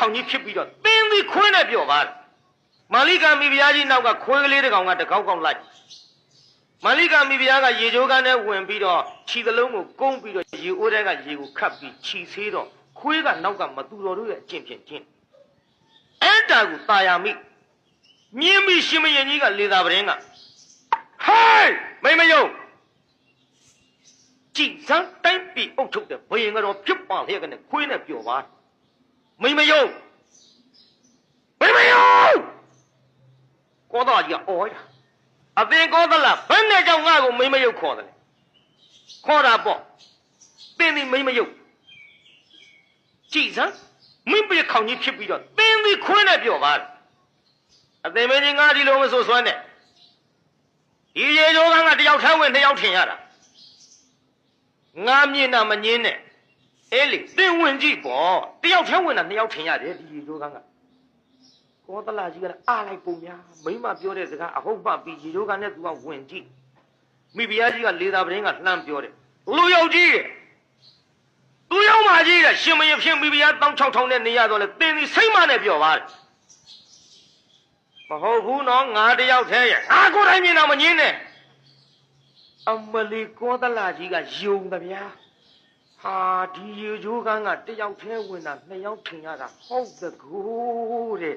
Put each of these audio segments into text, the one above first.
ခေါင်ကြီးဖြစ်ပြီးတော့သင်းသီးခွင်းနဲ့ပြော့ပါမာလိကမိဖုရားကြီးနောက်ကခွေးကလေးတစ်ကောင်ကတစ်ကောက်ကောက်လိုက်မာလိကမိဖုရားကရေချိုးကန်းထဲဝင်ပြီးတော့ခြီသလုံးကိုကုန်းပြီးတော့ရေအိုးထဲကရေကိုခတ်ပြီးခြီဆေးတော့ခွေးကနောက်ကမတူတော်တို့ရဲ့အကျင့်ဖြင့်ကျင့်အဲ့တာကိုตาယာမိမြင်းပြီးရှင်မရင်ကြီးကလေသာပရင်ကဟိုင်းမိမယုံကြည်စမ်းတိုင်းပြည်အုပ်ချုပ်တဲ့ဘယင်ကတော့ဖြစ်ပါလျက်ကနေခွေးနဲ့ပြောပါ မိမယုံမိမယုံကောသားကြီးကအော်ရအသင်ကောသလားဘယ်နဲ့ကြောင့်ငါ့ကိုမိမယုံခေါ်တယ်လဲခေါ်တာပေါ့သင်ဒီမိမယုံကြည်စမ်းမင်းပြခေါင်ကြီးဖြစ်ပြီးတော့သင်ဒီခွေးနဲ့ပြောပါအသင်မင်းကြီးငါဒီလိုမဆိုဆွဲနဲ့ဒီရေချိုးကငါတယောက်ထဲဝင်တယောက်ထင်ရတာငါမြင်တာမငင်းနဲ့ အဲ့လေသင်ဝင်ကြည့်ပေါ့တယောက်ထဲဝင်တာနှစ်ယောက်ထင်ရတယ်ဒီရေချိုးကငါကောသလာကြီးကလည်းအားလိုက်ပုံများမိမပြောတဲ့စကားအဟုတ်မှပြီးရေချိုးကနဲ့သူကဝင်ကြည့်မိဖုရားကြီးကလေသာပရင်းကလှမ်းပြောတယ်လူယောက်ကြီးသူရောက်မှကြီးတဲ့ရှင်မရင်ဖြစ်မိဖုရားတောင်း6ထောင်နဲ့နေရတော့လေသင်ဒီစိတ်မနဲ့ပြောပါတယ်မဟုတ်ဘူးနော်ငါတယောက်တည်းရဲ့ငါကိုယ်တိုင်မြင်တော့မငင်းနဲ့အမလီကောသလာကြီးကယုံသဗျာ ဟာဒီရေချိုးကန်းကတယောက်တည်းဝင်တာနှစ်ယောက်ထင်ရတာဟုတ်တကူတဲ့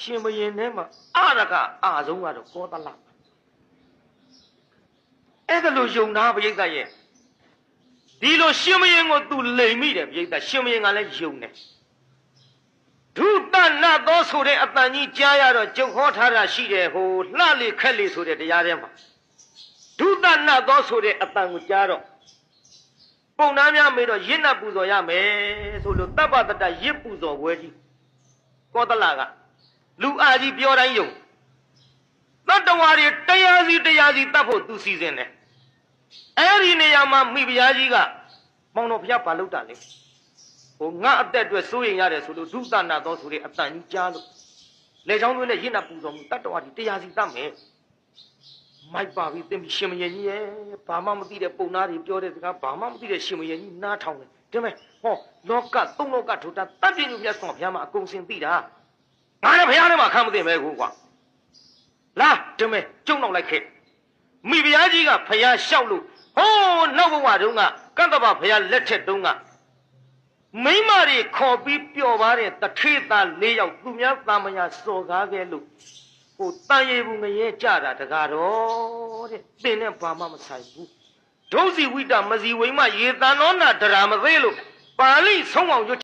ရှင်မရင်ထဲမှာအရကအာဆုံးကတော့ကောသလာအဲ့ဒါလို့ယုံတာပြိဿရဲ့ဒီလိုရှင်မရင်ကိုသူလိမ်မိတယ်ပြိဿရှင်မရင်ကလည်းယုံတယ်ဒုတနတ်သောဆိုတဲ့အတန်ကြီးကြားရတော့ကြုံဟောထားတာရှိတယ်ဟိုလှလေခက်လေဆိုတဲ့တရားထဲမှာဒုတနတ်သောဆိုတဲ့အတန်ကိုကြားတော့ ပုံနာများမေးတော့ရင့်နတ်ပူဇော်ရမယ်ဆိုလို့တပ္ပတတရစ်ပူဇော်ပွဲကြီးကောသလကလူအားကြီးပြောတိုင်းယုံသတ္တဝါတွေတရားစီတရားစီတတ်ဖို့သူစီစဉ်တယ်အဲ့ဒီနေရာမှာမိဖုရားကြီးကမောင်တော်ဘုရားဘာလုပ်တာလဲဟိုငါအသက်အတွက်စိုးရင်ရတယ်ဆိုလို့ဒုသနာတော်ဆိုတဲ့အတန်ကြီးကြားလို့လေချောင်းသွင်းနဲ့ရင့်နာပူတော်မူတတ္တဝါဒီတရားစီတတ်မယ် မိုက်ပါပြီသင်ပြီးရှင်မယင်ကြီးရဲ့ဘာမှမသိတဲ့ပုံနာတွေပြောတဲ့စကားဘာမှမသိတဲ့ရှင်မယင်ကြီးနားထောင်တယ်ဒီမဲ့ဟောလောကသုံးလောကထိုတာတတ်ပြည့်ညမြတ်ဆောင်ဘုရားမှာအကုန်စင်သိတာငါလည်းဘုရားထဲမှာခံမသိမဲဘူးကွာလာဒီမဲ့ကျုံတော့လိုက်ခဲ့မိဘုရားကြီးကဘုရားလျှောက်လို့ဟောနောက်ဘဝတုန်းကကတ္တဗဘုရားလက်ထက်တုန်းကမိန်းမတွေခေါ်ပြီးပျော်ပါတဲ့တထေသား၄ယောက်သူများတာမညာစော်ကားခဲ့လို့ ဟိုတန်ရည်ဘူးငရဲကြတာတကားတော့တဲ့တင်းနဲ့ဘာမှမဆိုင်ဘူးဒုစီဝိတမစီဝိမရေတန်နောနာဒရာမသေးလို့ပါဠိဆုံးအောင်ရွတ်